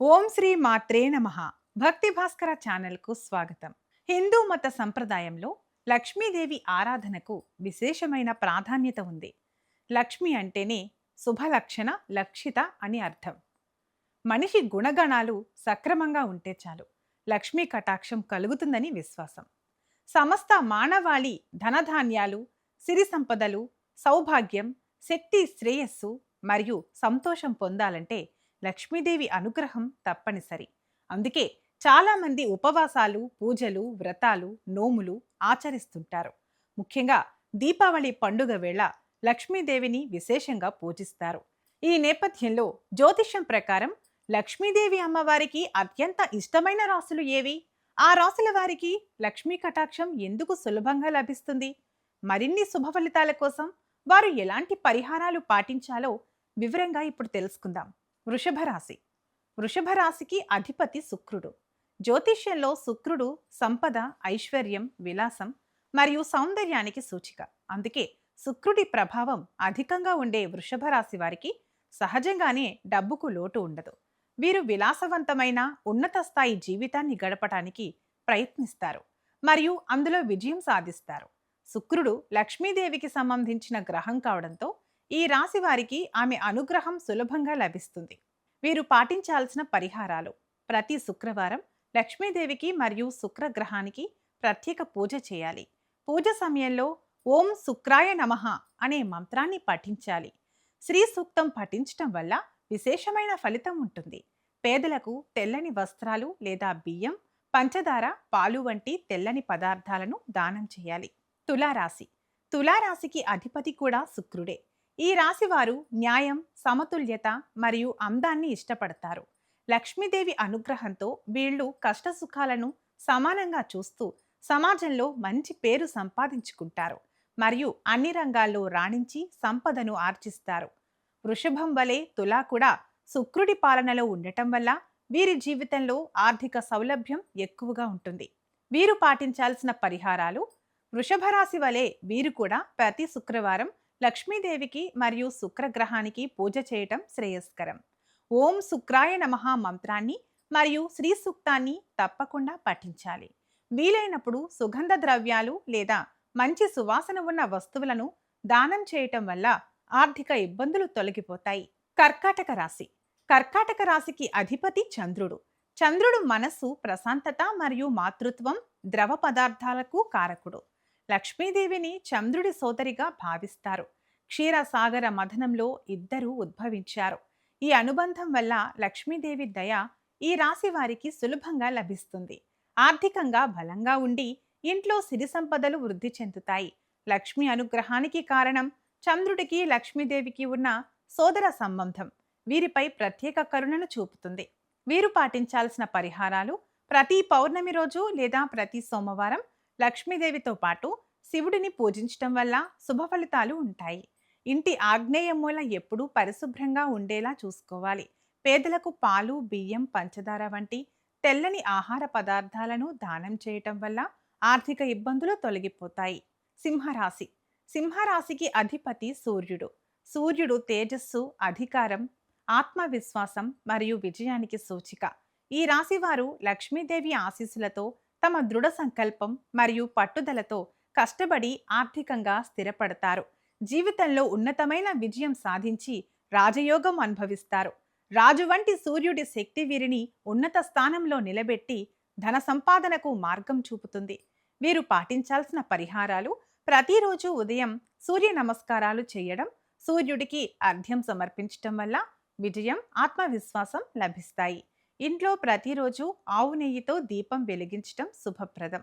ఓం శ్రీ మాత్రే నమ. భక్తి భాస్కర ఛానల్కు స్వాగతం. హిందూ మత సంప్రదాయంలో లక్ష్మీదేవి ఆరాధనకు విశేషమైన ప్రాధాన్యత ఉంది. లక్ష్మి అంటేనే శుభలక్షణ లక్షిత అని అర్థం. మనిషి గుణగణాలు సక్రమంగా ఉంటే చాలు. లక్ష్మీ కటాక్షం కలుగుతుందని విశ్వాసం. సమస్త మానవాళి ధనధాన్యాలు సిరి సంపదలు సౌభాగ్యం శక్తి శ్రేయస్సు మరియు సంతోషం పొందాలంటే లక్ష్మీదేవి అనుగ్రహం తప్పనిసరి. అందుకే చాలామంది ఉపవాసాలు పూజలు వ్రతాలు నోములు ఆచరిస్తుంటారు. ముఖ్యంగా దీపావళి పండుగ వేళ లక్ష్మీదేవిని విశేషంగా పూజిస్తారు. ఈ నేపథ్యంలో జ్యోతిష్యం ప్రకారం లక్ష్మీదేవి అమ్మవారికి అత్యంత ఇష్టమైన రాసులు ఏవి? ఆ రాసుల వారికి లక్ష్మీ కటాక్షం ఎందుకు సులభంగా లభిస్తుంది? మరిన్ని శుభ ఫలితాల కోసం వారు ఎలాంటి పరిహారాలు పాటించాలో వివరంగా ఇప్పుడు తెలుసుకుందాం. వృషభ రాశి వృషభ రాశికి అధిపతి శుక్రుడు. జ్యోతిష్యంలో శుక్రుడు సంపద ఐశ్వర్యం విలాసం మరియు సౌందర్యానికి సూచిక. అందుకే శుక్రుడి ప్రభావం అధికంగా ఉండే వృషభ రాశి వారికి సహజంగానే డబ్బుకు లోటు ఉండదు. వీరు విలాసవంతమైన ఉన్నత స్థాయి జీవితాన్ని గడపటానికి ప్రయత్నిస్తారు మరియు అందులో విజయం సాధిస్తారు. శుక్రుడు లక్ష్మీదేవికి సంబంధించిన గ్రహం కావడంతో ఈ రాశి వారికి ఆమె అనుగ్రహం సులభంగా లభిస్తుంది. వీరు పాటించాల్సిన పరిహారాలు ప్రతి శుక్రవారం లక్ష్మీదేవికి మరియు శుక్రగ్రహానికి ప్రత్యేక పూజ చేయాలి. పూజ సమయంలో ఓం శుక్రాయ నమః అనే మంత్రాన్ని పఠించాలి. శ్రీ సూక్తం పఠించటం వల్ల విశేషమైన ఫలితం ఉంటుంది. పేదలకు తెల్లని వస్త్రాలు లేదా బియ్యం పంచదార పాలు వంటి తెల్లని పదార్థాలను దానం చేయాలి. తులారాశి. తులారాశికి అధిపతి కూడా శుక్రుడే. ఈ రాశి వారు న్యాయం సమతుల్యత మరియు అందాన్ని ఇష్టపడతారు. లక్ష్మీదేవి అనుగ్రహంతో వీళ్ళు కష్టసుఖాలను సమానంగా చూస్తూ సమాజంలో మంచి పేరు సంపాదించుకుంటారు. మరియు అన్ని రంగాల్లో రాణించి సంపదను ఆర్జిస్తారు. వృషభం వలె తులా కూడా శుక్రుడి పాలనలో ఉండటం వల్ల వీరి జీవితంలో ఆర్థిక సౌలభ్యం ఎక్కువగా ఉంటుంది. వీరు పాటించాల్సిన పరిహారాలు వృషభరాశి వలె వీరు కూడా ప్రతి శుక్రవారం లక్ష్మీదేవికి మరియు శుక్రగ్రహానికి పూజ చేయటం శ్రేయస్కరం. ఓం శుక్రాయ నమః మంత్రాన్ని మరియు శ్రీ సూక్తాన్ని తప్పకుండా పఠించాలి. వీలైనప్పుడు సుగంధ ద్రవ్యాలు లేదా మంచి సువాసన ఉన్న వస్తువులను దానం చేయటం వల్ల ఆర్థిక ఇబ్బందులు తొలగిపోతాయి. కర్కాటక రాశి. కర్కాటక రాశికి అధిపతి చంద్రుడు. చంద్రుడు మనస్సు ప్రశాంతత మరియు మాతృత్వం ద్రవ పదార్థాలకు కారకుడు. లక్ష్మీదేవిని చంద్రుడి సోదరిగా భావిస్తారు. క్షీరసాగర మథనంలో ఇద్దరూ ఉద్భవించారు. ఈ అనుబంధం వల్ల లక్ష్మీదేవి దయ ఈ రాశి వారికి సులభంగా లభిస్తుంది. ఆర్థికంగా బలంగా ఉండి ఇంట్లో సిరి సంపదలు వృద్ధి చెందుతాయి. లక్ష్మి అనుగ్రహానికి కారణం చంద్రుడికి లక్ష్మీదేవికి ఉన్న సోదర సంబంధం. వీరిపై ప్రత్యేక కరుణను చూపుతుంది. వీరు పాటించాల్సిన పరిహారాలు ప్రతి పౌర్ణమి రోజు లేదా ప్రతి సోమవారం లక్ష్మీదేవితో పాటు శివుడిని పూజించటం వల్ల శుభ ఫలితాలు ఉంటాయి. ఇంటి ఆగ్నేయ మూల ఎప్పుడూ పరిశుభ్రంగా ఉండేలా చూసుకోవాలి. పేదలకు పాలు బియ్యం పంచదార వంటి తెల్లని ఆహార పదార్థాలను దానం చేయటం వల్ల ఆర్థిక ఇబ్బందులు తొలగిపోతాయి. సింహరాశి. సింహరాశికి అధిపతి సూర్యుడు. సూర్యుడు తేజస్సు అధికారం ఆత్మవిశ్వాసం మరియు విజయానికి సూచిక. ఈ రాశివారు లక్ష్మీదేవి ఆశీస్సులతో తమ దృఢ సంకల్పం మరియు పట్టుదలతో కష్టపడి ఆర్థికంగా స్థిరపడతారు. జీవితంలో ఉన్నతమైన విజయం సాధించి రాజయోగం అనుభవిస్తారు. రాజు వంటి సూర్యుడి శక్తి వీరిని ఉన్నత స్థానంలో నిలబెట్టి ధన సంపాదనకు మార్గం చూపుతుంది. వీరు పాటించాల్సిన పరిహారాలు ప్రతిరోజు ఉదయం సూర్య నమస్కారాలు చేయడం సూర్యుడికి అర్ఘ్యం సమర్పించటం వల్ల విజయం ఆత్మవిశ్వాసం లభిస్తాయి. ఇంట్లో ప్రతిరోజు ఆవు నెయ్యితో దీపం వెలిగించటం శుభప్రదం.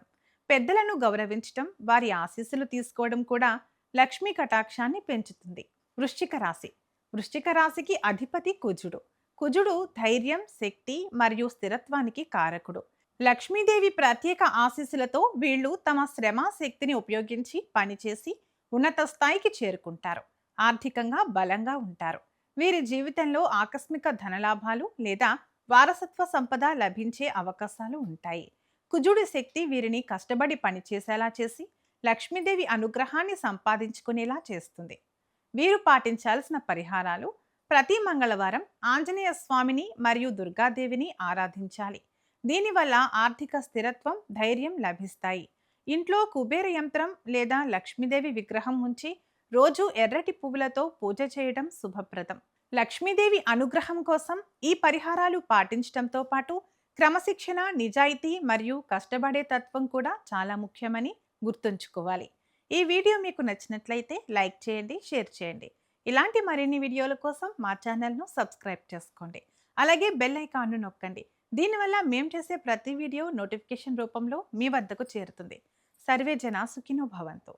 పెద్దలను గౌరవించటం వారి ఆశీస్సులు తీసుకోవడం కూడా లక్ష్మీ కటాక్షాన్ని పెంచుతుంది. వృశ్చిక రాశి. వృశ్చిక రాశికి అధిపతి కుజుడు. కుజుడు ధైర్యం శక్తి మరియు స్థిరత్వానికి కారకుడు. లక్ష్మీదేవి ప్రత్యేక ఆశీస్సులతో వీళ్ళు తమ శ్రమ శక్తిని ఉపయోగించి పనిచేసి ఉన్నత స్థాయికి చేరుకుంటారు. ఆర్థికంగా బలంగా ఉంటారు. వీరి జీవితంలో ఆకస్మిక ధనలాభాలు లేదా వారసత్వ సంపద లభించే అవకాశాలు ఉంటాయి. కుజుడి శక్తి వీరిని కష్టపడి పనిచేసేలా చేసి లక్ష్మీదేవి అనుగ్రహాన్ని సంపాదించుకునేలా చేస్తుంది. వీరు పాటించాల్సిన పరిహారాలు ప్రతి మంగళవారం ఆంజనేయ స్వామిని మరియు దుర్గాదేవిని ఆరాధించాలి. దీనివల్ల ఆర్థిక స్థిరత్వం ధైర్యం లభిస్తాయి. ఇంట్లో కుబేర యంత్రం లేదా లక్ష్మీదేవి విగ్రహం ఉంచి రోజు ఎర్రటి పువ్వులతో పూజ చేయడం శుభప్రదం. లక్ష్మీదేవి అనుగ్రహం కోసం ఈ పరిహారాలు పాటించడంతో పాటు క్రమశిక్షణ నిజాయితీ మరియు కష్టపడే తత్వం కూడా చాలా ముఖ్యమని గుర్తుంచుకోవాలి. ఈ వీడియో మీకు నచ్చినట్లయితే లైక్ చేయండి షేర్ చేయండి. ఇలాంటి మరిన్ని వీడియోల కోసం మా ఛానల్ను సబ్స్క్రైబ్ చేసుకోండి. అలాగే బెల్ ఐకాన్ను నొక్కండి. దీనివల్ల మేము చేసే ప్రతి వీడియో నోటిఫికేషన్ రూపంలో మీ వద్దకు చేరుతుంది. సర్వే జనాసుఖినో భవంతు.